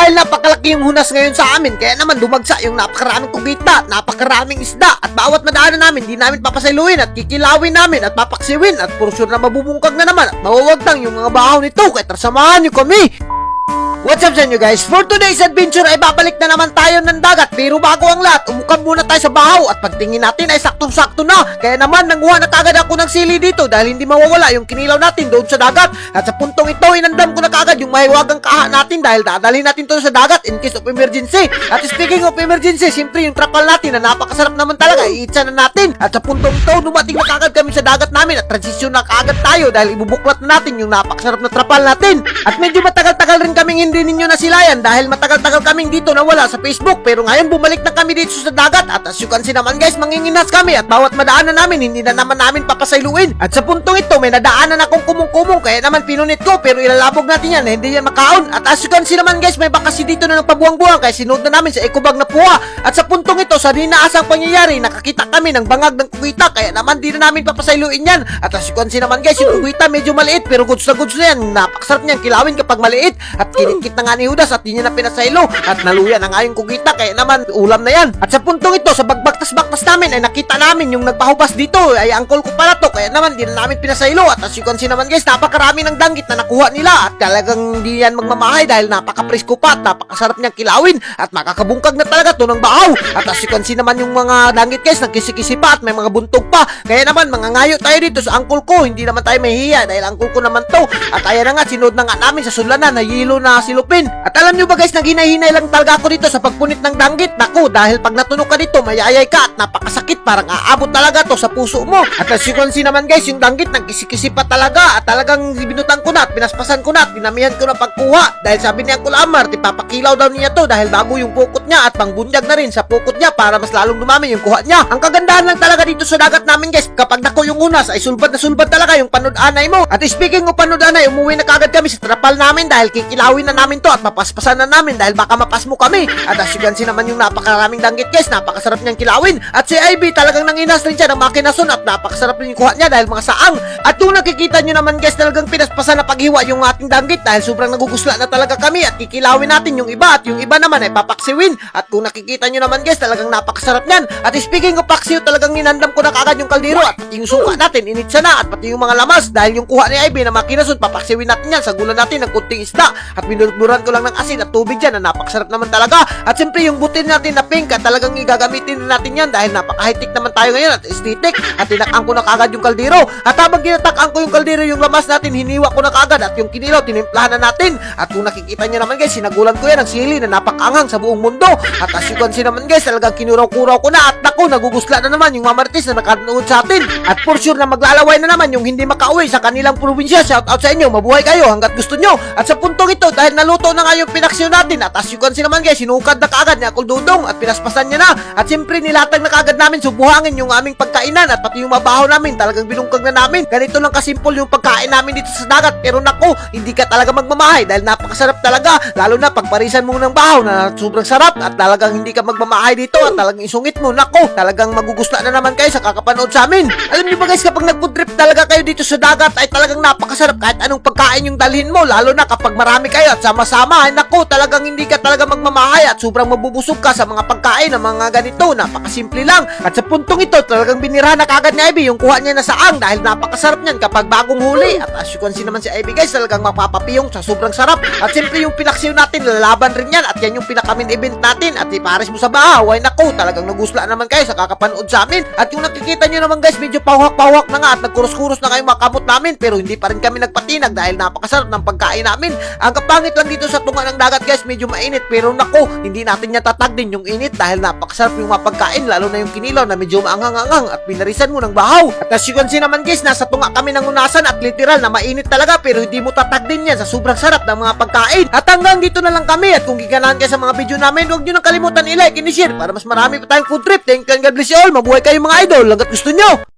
dahil napakalaki yung hunas ngayon sa amin, kaya naman dumagsa yung napakaraming kugita, napakaraming isda, at bawat madaanan namin, di namin papasailuin at kikilawin namin at papaksiwin at puro sure na mabubungkag na naman at mawawagtang yung mga bahaw nito, kaya trasamahan nyo kami! What's up sa inyo guys? For today's adventure ay babalik na naman tayo ng dagat pero bago ang lahat, umukam muna tayo sa bahaw at pagtingin natin ay saktong-sakto na. Kaya naman nanguha na kagad ako ng sili dito dahil hindi mawawala yung kinilaw natin doon sa dagat. At sa puntong ito, inandam ko na kagad yung mahiwagang kaha natin dahil dadalhin natin to sa dagat in case of emergency. At speaking of emergency, siyempre yung trapal natin na napakasarap naman talaga, iitsa na natin. At sa puntong ito, dumating na kagad kami sa dagat namin at transisyon na kagad tayo dahil ibubuklat na natin yung napakasarap na trapal natin. At medyo matagal-tagal rin kaming hindi ninyo nasilayan dahil matagal-tagal kaming dito nawala sa Facebook. Pero ngayon bumalik na kami dito sa dagat. At as you can see naman guys manginginas kami at bawat madaanan namin hindi na naman namin papasailuin at sa puntong ito may nadaanan akong kumong-kumong kaya naman pinunit ko pero ilalabog natin yan hindi yan makaon. At as you can see naman guys may bakasi dito na nagpabuwang-buwang kaya sinod na namin sa ekobag na puwa. At sa puntong ito sa dinaasang pangyayari nakakita kami ng bangag ng kuwita kaya naman di na namin papasailuin yan. At as you can see naman guys yung kuwita medyo maliit pero goods na goods na yan. Napakasarap niyan kilawin kapag maliit. At kinikit na nga ni Judas at di niya na pinasaylo at naluya na nga yung kugita kaya naman ulam na yan. At sa puntong ito sa bagbaktas-baktas namin ay nakita namin yung nagpahubas dito. Ay angkol ko pala to kaya naman di na namin pinasaylo. At as you can see naman guys napakarami ng danggit na nakuha nila. At talagang di yan magmamahay dahil napaka-presko pa at napakasarap niyang kilawin. At makakabungkag na talaga to ng bahaw at as you can see naman yung mga danggit guys nagkisi-kisi pa at may mga buntog pa. Kaya naman mga ngayo tayo dito sa angkol ko. Hindi naman tayo mahihiya dahil angkol ko naman to. At ayan na nga sinod na nga namin sa sulanan na yilo na silupin at alam nyo ba guys naghinay-hinay lang talaga ako dito sa pagpunit ng danggit? Naku dahil pag natunog ka dito mayayay ka at napakasakit. Parang aabot talaga to sa puso mo. At as you can see naman guys yung danggit nagkisi-kisi pa talaga. At talagang binutan ko na at pinaspasan ko na at pinamihan ko na pagkuha. Dahil sabi ni Uncle Amar tipapakilaw daw niya to dahil bago yung pukot niya at pangbunyag na rin sa pukot niya para mas lalong dumami yung kuha niya. Ang kagandahan lang talaga dito sa dagat namin guys kapag nako yung unas ay sulbad na sulbad talaga yung panud-anay mo. At speaking of panud-anay umuwi na kagad kami sa trapal namin dahil kikilawin na namin to at mapaspasan na namin dahil baka mapas mo kami. At as you can see naman yung napakaraming danggit guys. Napakasarap niyang kilawin. At si Ivy talagang nanginas rin siya ng makinason at napakasarap rin yung kuha niya dahil mga saang. At kung nakikita nyo naman guys talagang pinaspasan na paghiwa yung ating danggit dahil sobrang nagugusla na talaga kami at kikilawin natin yung iba at yung iba naman ay papaksiwin. At kung nakikita nyo naman guys talagang napakasarap niyan. At speaking of paksiw talagang ninandam ko na kagad yung kaldero at yung suka natin initsa na. At pati yung mga lamas dahil yung kuha ni Ivy na makinason papaksiwin natin yan sa gulan natin ng kunting isda. At binurburan ko lang ng asin at tubig dyan na napakasarap naman talaga. At siyempre yung butin natin na pink at talagang igagamitin natin yan dahil napaka-high-tech naman tayo ngayon at aesthetic. At tinakang ko na kagad yung kaldero. At habang ginatakang ko yung kaldero yung lamas natin hiniwa ko na kagad at yung kinilaw tinimplahan na natin. At kung nakikita nyo naman guys sinagulan ko yan ng sili na napakanghang sa buong mundo. At as you can see naman guys talagang kinuraw-kuraw ko na at naku nagugusla na naman yung mamarites na nakanood sa atin. At for sure na maglalaway na naman yung hindi makauwi sa kanilang probinsya. Shout out sa inyo mabuhay kayo hanggat gusto nyo. At sa puntong ito dahil naluto na nga yung pinaksyon natin at as you can see naman guys sinukad na kaagad ni Akol Dudong at pinaspasan niya na. At siyempre nilatag na kaagad namin subuhangin yung aming pagkainan at pati yung mabaho namin talagang binungkag na namin. Ganito lang kasimple yung pagkain namin dito sa dagat pero naku hindi ka talaga magmamahay dahil napakasarap talaga lalo na pagparisan mo ng bahaw na sobrang sarap at talagang hindi ka magmamahay dito at talagang isungit mo. Naku talagang magugusla na naman kayo sa kakapanood sa amin. Alam niyo ba guys kapag nag-food trip talaga kayo dito sa dagat ay talagang napakasarap kahit anong pagkain yung dalhin mo lalo na kapag marami kayo at sama-sama. Ay naku talagang hindi ka talaga magmamahay at sobrang mabubusog ka sa mga pagkain ng mga ganito. Napakasimple lang. At sa puntong ito talagang binira na kagad ni Ivy yung kuha niya na saang dahil napakasarap niyan kapag bagong huli. At as you can see naman si Ivy guys talagang mapapapiyong sa sobrang sarap. At siyempre yung pinaksiw natin lalaban rin yan. At yan yung pinakamin event natin. At ipares mo sa bahaw ay naku talagang nagusla naman kayo sa kakapanood sa amin. At yung nakikita nyo naman guys medyo pawak-pawak na nga at nagkurus-kurus na kayo makamot namin. Pero hindi pa rin kami nagpatinag dahil napakasarap ng pagkain namin. Ang kapangit lang dito sa tunga ng dagat guys medyo mainit pero naku hindi natin niya tatag din yung init dahil napakasarap yung mga pagkain lalo na yung kinilaw na medyo maanghang-anghang at pinarisan mo ng bahaw. At as you can see naman guys nasa tunga kami ng unasan at literal na mainit talaga pero hindi mo tatag din yan sa sobrang sarap ng mga pagkain. At hanggang dito na lang kami at kung giganahan kayo sa mga video namin huwag nyo nang kalimutan i-like and i-share para mas marami pa tayong food trip. Thank you and God bless you all. Mabuhay kayo mga idol. Hanggat gusto nyo